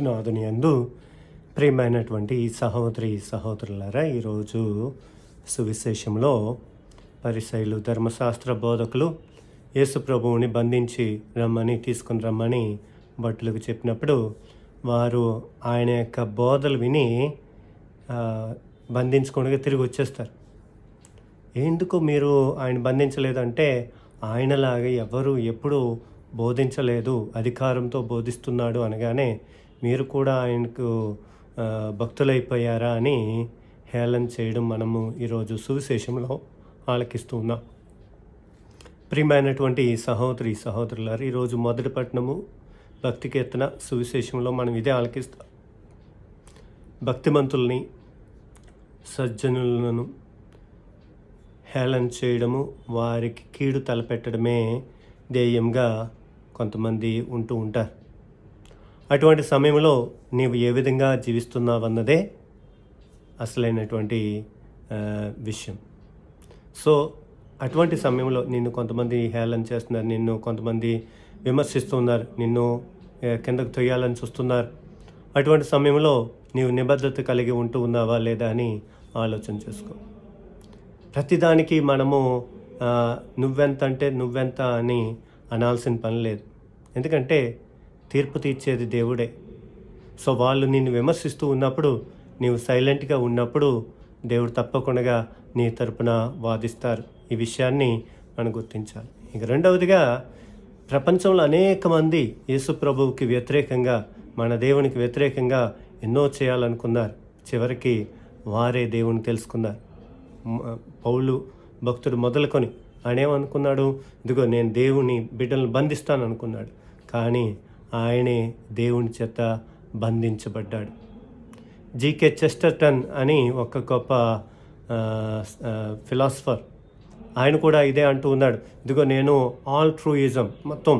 క్రీస్తునాథుని అందు ప్రియమైనటువంటి సహోదరి సహోదరులారా ఈరోజు సువిశేషంలో పరిశైలు ధర్మశాస్త్ర బోధకులు యేసుప్రభువుని బంధించి రమ్మని తీసుకుని రమ్మని భటులకు చెప్పినప్పుడు వారు ఆయన యొక్క బోధలు విని ఆ, బంధించుకోవడానికి తిరిగి వచ్చేస్తారు. ఎందుకు మీరు ఆయన బంధించలేదంటే ఆయనలాగా ఎవరు ఎప్పుడు బోధించలేదు అధికారంతో బోధిస్తున్నాడు అనగానే మీరు కూడా ఆయనకు భక్తులైపోయారా అని హేళన చేయడం మనము ఈరోజు సువిశేషంలో ఆలకిస్తూ ఉన్నాం ప్రియమైనటువంటి సహోదరి సహోదరులారు ఈరోజు మొదటి పట్టణము భక్తి కీర్తన సువిశేషంలో మనం ఇదే ఆలకిస్తాం భక్తిమంతుల్ని సజ్జనులను హేళన చేయడము వారికి కీడు తలపెట్టడమే ధ్యేయంగా కొంతమంది ఉంటూ ఉంటారు. అటువంటి సమయంలో నీవు ఏ విధంగా జీవిస్తున్నావన్నదే అసలైనటువంటి విషయం. సో అటువంటి సమయంలో నిన్ను కొంతమంది హేళన చేస్తున్నారు నిన్ను కొంతమంది విమర్శిస్తున్నారు నిన్ను కిందకు తొయ్యాలని చూస్తున్నారు. అటువంటి సమయంలో నీవు నిబద్ధత కలిగి ఉంటూ ఉన్నావా లేదా అని ఆలోచన చేసుకో. ప్రతిదానికి మనము నువ్వెంత అంటే నువ్వెంత అని అనాల్సిన పని లేదు. ఎందుకంటే తీర్పు తీర్చేది దేవుడే. సో వాళ్ళు నిన్ను విమర్శిస్తూ ఉన్నప్పుడు నీవు సైలెంట్గా ఉన్నప్పుడు దేవుడు తప్పకుండా నీ తరపున వాదిస్తారు. ఈ విషయాన్ని మనం గుర్తించాలి. ఇక రెండవదిగా ప్రపంచంలో అనేక మంది యేసు ప్రభువుకి వ్యతిరేకంగా మన దేవునికి వ్యతిరేకంగా ఎన్నో చేయాలనుకున్నారు. చివరికి వారే దేవుని తెలుసుకున్నారు. పౌలు భక్తుడు మొదలుకొని ఆయన ఏమనుకున్నాడు? ఇదిగో నేను దేవుని బిడ్డలను బంధిస్తాను అనుకున్నాడు కానీ ఆయనే దేవుని చేత బంధించబడ్డాడు. జీకే చెస్టర్టన్ అని ఒక గొప్ప ఫిలాసఫర్ ఆయన కూడా ఇదే అంటూ ఉన్నాడు. ఇదిగో నేను ఆల్ ట్రూయిజం మొత్తం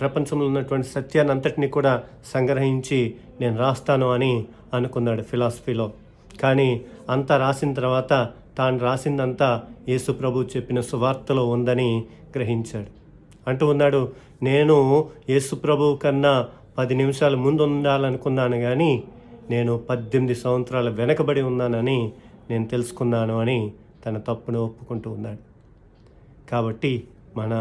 ప్రపంచంలో ఉన్నటువంటి సత్యాన్ని అంతటిని కూడా సంగ్రహించి నేను రాస్తాను అని అనుకున్నాడు ఫిలాసఫీలో కానీ అంతా రాసిన తర్వాత తాను రాసిందంతా యేసు ప్రభు చెప్పిన సువార్తలో ఉందని గ్రహించాడు. అంటూ ఉన్నాడు. నేను యేసు ప్రభువు కన్నా పది నిమిషాల ముందు ఉండాలనుకున్నాను కానీ నేను పద్దెనిమిది సంవత్సరాల వెనకబడి ఉన్నానని నేను తెలుసుకున్నాను అని తన తప్పును ఒప్పుకుంటూ ఉన్నాడు. కాబట్టి మన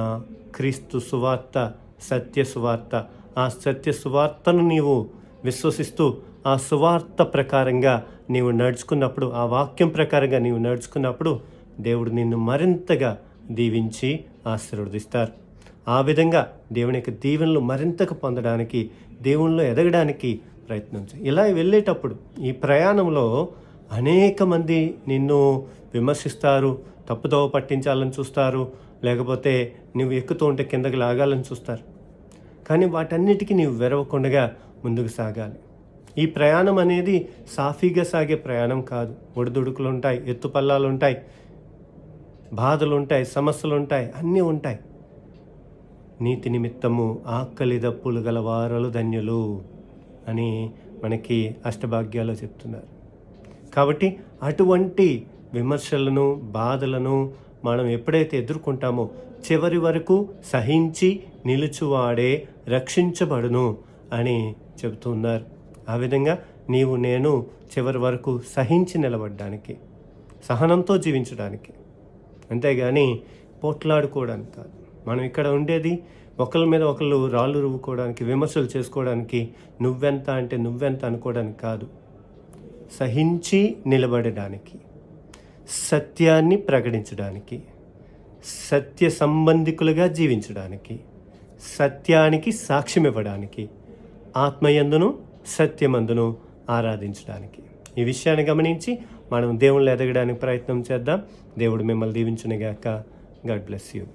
క్రీస్తు సువార్త సత్య సువార్త ఆ సత్య సువార్తను నీవు విశ్వసిస్తూ ఆ సువార్త ప్రకారంగా నీవు నడుచుకున్నప్పుడు ఆ వాక్యం ప్రకారంగా నీవు నడుచుకున్నప్పుడు దేవుడు నిన్ను మరింతగా దీవించి ఆశీర్వదిస్తారు. ఆ విధంగా దేవుని యొక్క దీవెనలు మరింతగా పొందడానికి దేవునిలో ఎదగడానికి ప్రయత్నించు ఇలా వెళ్ళేటప్పుడు ఈ ప్రయాణంలో అనేక మంది నిన్ను విమర్శిస్తారు తప్పుదోవ పట్టించాలని చూస్తారు లేకపోతే నువ్వు ఎక్కుతూ ఉంటే కిందకి లాగాలని చూస్తారు. కానీ వాటన్నిటికీ నీవు వెరవకుండగా ముందుకు సాగాలి. ఈ ప్రయాణం అనేది సాఫీగా సాగే ప్రయాణం కాదు. ఒడిదుడుకులు ఉంటాయి ఎత్తుపల్లాలు ఉంటాయి బాధలు ఉంటాయి సమస్యలు ఉంటాయి అన్నీ ఉంటాయి. నీతి నిమిత్తము ఆకలి దప్పులు గల వారలు ధన్యులు అని మనకి అష్టభాగ్యాలు చెప్తున్నారు. కాబట్టి అటువంటి విమర్శలను బాధలను మనం ఎప్పుడైతే ఎదుర్కొంటామో చివరి వరకు సహించి నిలుచువాడే రక్షించబడును అని చెబుతున్నారు ఆ విధంగా నీవు నేను చివరి వరకు సహించి నిలబడడానికి సహనంతో జీవించడానికి అంతేగాని పోట్లాడుకోవడానికి కాదు. మనం ఇక్కడ ఉండేది ఒకళ్ళ మీద ఒకళ్ళు రాళ్ళు రువ్వుకోవడానికి విమర్శలు చేసుకోవడానికి నువ్వెంత అంటే నువ్వెంత అనుకోవడానికి కాదు. సహించి నిలబడడానికి సత్యాన్ని ప్రకటించడానికి సత్య సంబంధికులుగా జీవించడానికి సత్యానికి సాక్ష్యం ఇవ్వడానికి ఆత్మయందును సత్యమందును ఆరాధించడానికి. ఈ విషయాన్ని గమనించి మనం దేవుళ్ళు ఎదగడానికి ప్రయత్నం చేద్దాం. దేవుడు మిమ్మల్ని దీవించునిగాక. God bless you.